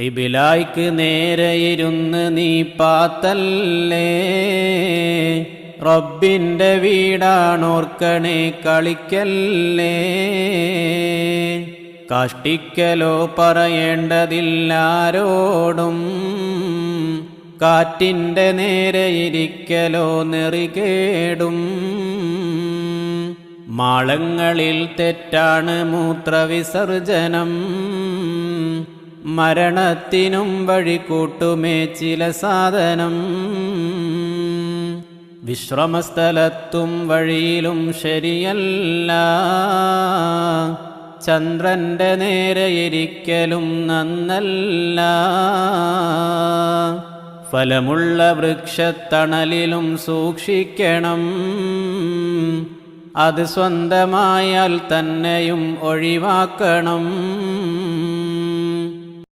കിബിലായ്ക്ക് നേരെ ഇരുന്ന് നീ പാത്തല്ലേ? റബ്ബിന്റെ വീടാണോർക്കണേ കളിക്കല്ലേ? കാഷ്ടിക്കലോ പറയേണ്ടതില്ലാരോടും കാറ്റിന്റെ നേരെ ഇരിക്കലോ നെറികേടും. മാളങ്ങളിൽ തെറ്റാണ് മൂത്രവിസർജനം. മരണത്തിനും വഴി കൂട്ടുമേ ചില സാധനം. വിശ്രമസ്ഥലത്തും വഴിയിലും ശരിയല്ല. ചന്ദ്രന്റെ നേരെ ഇരിക്കലും നന്നല്ല. ഫലമുള്ള വൃക്ഷത്തണലിലും സൂക്ഷിക്കണം. അത് സ്വന്തമായാൽ തന്നെയും ഒഴിവാക്കണം.